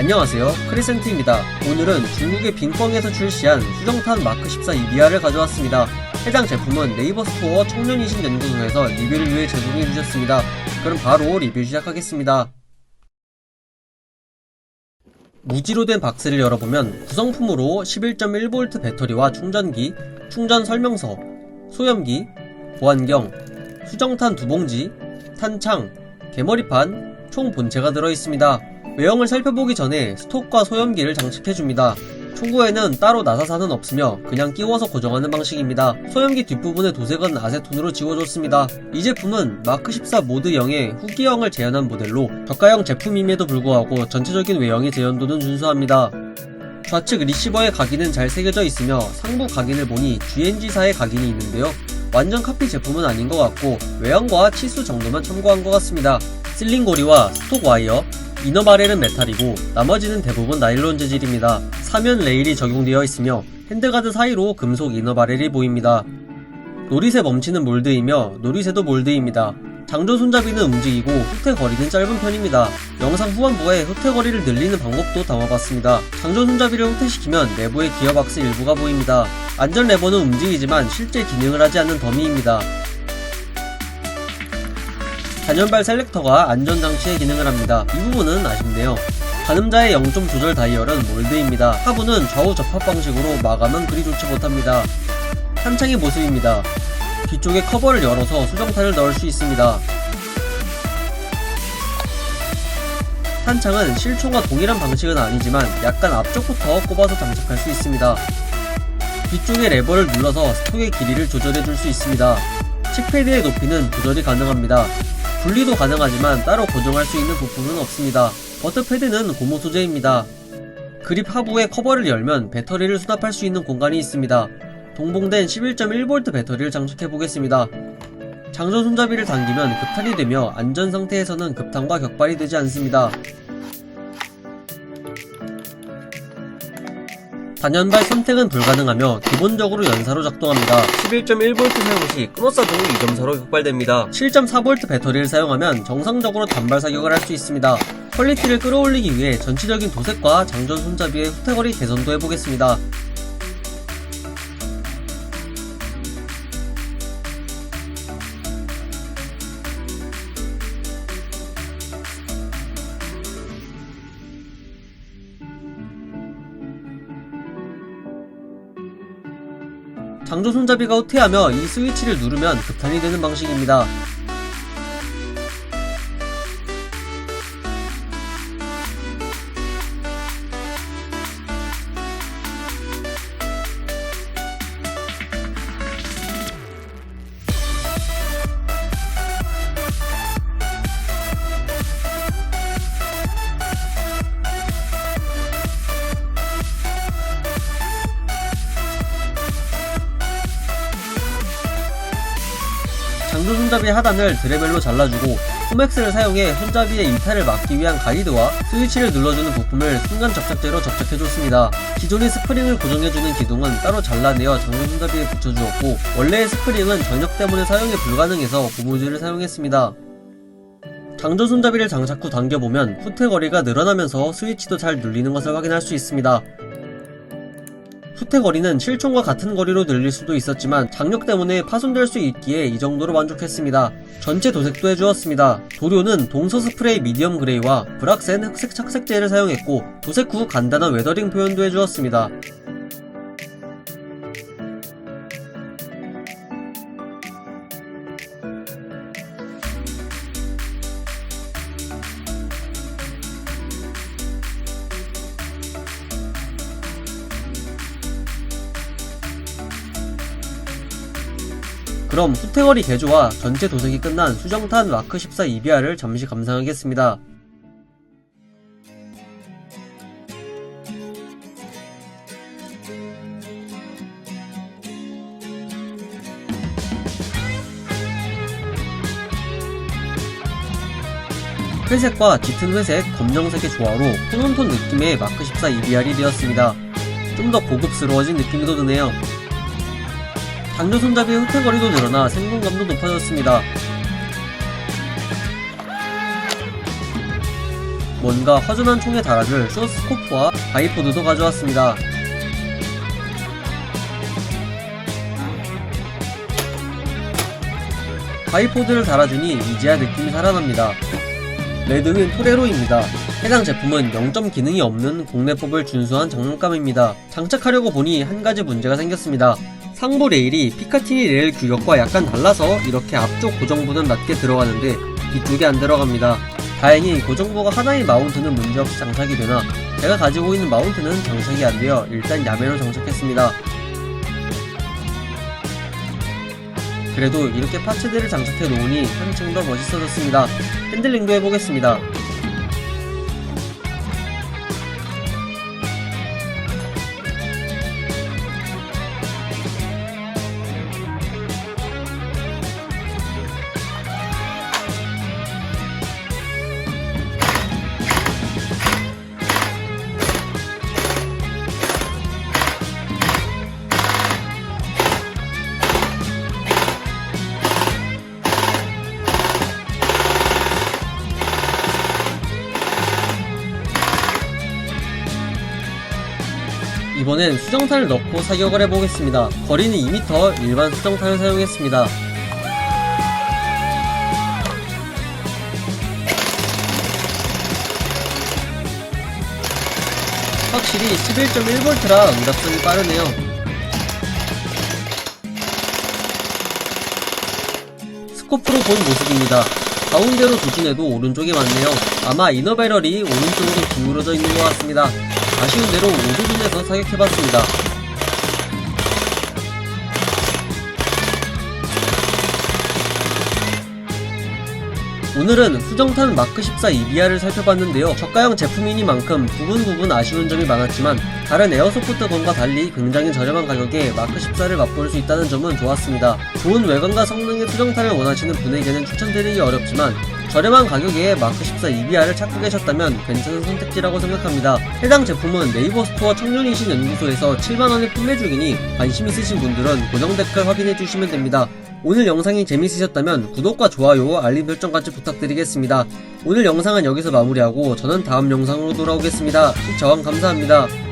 안녕하세요. 크리센트입니다. 오늘은 중국의 빈광에서 출시한 수정탄 마크 14 이비아를 가져왔습니다. 해당 제품은 네이버 스토어 청년이신 연구소에서 리뷰를 위해 제공해 주셨습니다. 그럼 바로 리뷰 시작하겠습니다. 무지로 된 박스를 열어보면 구성품으로 11.1V 배터리와 충전기, 충전 설명서, 소염기, 보안경, 수정탄 두 봉지, 탄창, 개머리판, 총 본체가 들어있습니다. 외형을 살펴보기 전에 스톡과 소염기를 장착해줍니다. 총구에는 따로 나사산은 없으며 그냥 끼워서 고정하는 방식입니다. 소염기 뒷부분의 도색은 아세톤으로 지워줬습니다. 이 제품은 마크14 모드 0의 후기형을 재현한 모델로 저가형 제품임에도 불구하고 전체적인 외형의 재현도는 준수합니다. 좌측 리시버의 각인은 잘 새겨져 있으며 상부 각인을 보니 GNG사의 각인이 있는데요. 완전 카피 제품은 아닌 것 같고 외형과 치수 정도만 참고한 것 같습니다. 실링 고리와 스톡 와이어, 이너 바렐은 메탈이고 나머지는 대부분 나일론 재질입니다. 사면 레일이 적용되어 있으며 핸드가드 사이로 금속 이너 바렐이 보입니다. 노릿에 멈추는 몰드이며 노릿에도 몰드입니다. 장조 손잡이는 움직이고 후퇴 거리는 짧은 편입니다. 영상 후반부에 후퇴 거리를 늘리는 방법도 담아봤습니다. 장조 손잡이를 후퇴시키면 내부의 기어박스 일부가 보입니다. 안전 레버는 움직이지만 실제 기능을 하지 않는 더미입니다. 단연발 셀렉터가 안전장치의 기능을 합니다. 이 부분은 아쉽네요. 가늠자의 0점 조절 다이얼은 몰드입니다. 하부는 좌우 접합 방식으로 마감은 그리 좋지 못합니다. 탄창의 모습입니다. 뒤쪽에 커버를 열어서 수정탄을 넣을 수 있습니다. 탄창은 실총과 동일한 방식은 아니지만 약간 앞쪽부터 꼽아서 장착할 수 있습니다. 뒤쪽의 레버를 눌러서 스톡의 길이를 조절해 줄 수 있습니다. 칙패드의 높이는 조절이 가능합니다. 분리도 가능하지만 따로 고정할 수 있는 부품은 없습니다. 버트 패드는 고무 소재입니다. 그립 하부의 커버를 열면 배터리를 수납할 수 있는 공간이 있습니다. 동봉된 11.1V 배터리를 장착해 보겠습니다. 장전 손잡이를 당기면 급탄이 되며 안전 상태에서는 급탄과 격발이 되지 않습니다. 단연발 선택은 불가능하며 기본적으로 연사로 작동합니다. 11.1V 사용 시 끊어싸도 2.4로 격발됩니다. 7.4V 배터리를 사용하면 정상적으로 단발 사격을 할 수 있습니다. 퀄리티를 끌어올리기 위해 전체적인 도색과 장전 손잡이의 후퇴거리 개선도 해보겠습니다. 장조 손잡이가 후퇴하며 이 스위치를 누르면 급탄이 되는 방식입니다. 장조 손잡이 하단을 드레멜로 잘라주고 포맥스를 사용해 손잡이의 이탈을 막기 위한 가이드와 스위치를 눌러주는 부품을 순간 접착제로 접착해줬습니다. 기존의 스프링을 고정해주는 기둥은 따로 잘라내어 장조 손잡이에 붙여주었고 원래의 스프링은 장력 때문에 사용이 불가능해서 고무줄을 사용했습니다. 장조 손잡이를 장착 후 당겨보면 후퇴 거리가 늘어나면서 스위치도 잘 눌리는 것을 확인할 수 있습니다. 후퇴 거리는 실총과 같은 거리로 늘릴 수도 있었지만 장력 때문에 파손될 수 있기에 이 정도로 만족했습니다. 전체 도색도 해주었습니다. 도료는 동서 스프레이 미디엄 그레이와 브락센 흑색 착색제를 사용했고 도색 후 간단한 웨더링 표현도 해주었습니다. 그럼 후퇴거리 개조와 전체 도색이 끝난 수정탄 마크 14 EBR을 잠시 감상하겠습니다. 회색과 짙은 회색, 검정색의 조화로 톤온톤 느낌의 마크 14 EBR이 되었습니다. 좀 더 고급스러워진 느낌이 더 드네요. 장조 손잡이의 후퇴거리도 늘어나 생동감도 높아졌습니다. 뭔가 허전한 총에 달아줄 쇼스코프와 바이포드도 가져왔습니다. 바이포드를 달아주니 이제야 느낌이 살아납니다. 레드윈 토레로입니다. 해당 제품은 0점 기능이 없는 국내법을 준수한 장난감입니다. 장착하려고 보니 한 가지 문제가 생겼습니다. 상부 레일이 피카티니 레일 규격과 약간 달라서 이렇게 앞쪽 고정부는 낮게 들어가는데 뒤쪽이 안 들어갑니다. 다행히 고정부가 하나의 마운트는 문제없이 장착이 되나 제가 가지고 있는 마운트는 장착이 안 되어 일단 야매로 장착했습니다. 그래도 이렇게 파츠들을 장착해 놓으니 한층 더 멋있어졌습니다. 핸들링도 해보겠습니다. 이번엔 수정탄을 넣고 사격을 해보겠습니다. 거리는 2m, 일반 수정탄을 사용했습니다. 확실히 11.1V라 응답성이 빠르네요. 스코프로 본 모습입니다. 가운데로 조준해도 오른쪽이 맞네요. 아마 이너 배럴이 오른쪽으로 기울어져 있는 것 같습니다. 아쉬운 대로 오조준에서 사격해봤습니다. 오늘은 수정탄 마크 14 이비아를 살펴봤는데요. 저가형 제품이니만큼 부분 부분 아쉬운 점이 많았지만 다른 에어소프트건과 달리 굉장히 저렴한 가격에 마크 14를 맛볼 수 있다는 점은 좋았습니다. 좋은 외관과 성능의 수정탄을 원하시는 분에게는 추천드리기 어렵지만 저렴한 가격에 마크 14 EBR을 찾고 계셨다면 괜찮은 선택지라고 생각합니다. 해당 제품은 네이버 스토어 청년이신 연구소에서 7만원에 판매 중이니 관심 있으신 분들은 고정 댓글 확인해 주시면 됩니다. 오늘 영상이 재밌으셨다면 구독과 좋아요, 알림 설정까지 부탁드리겠습니다. 오늘 영상은 여기서 마무리하고 저는 다음 영상으로 돌아오겠습니다. 시청 감사합니다.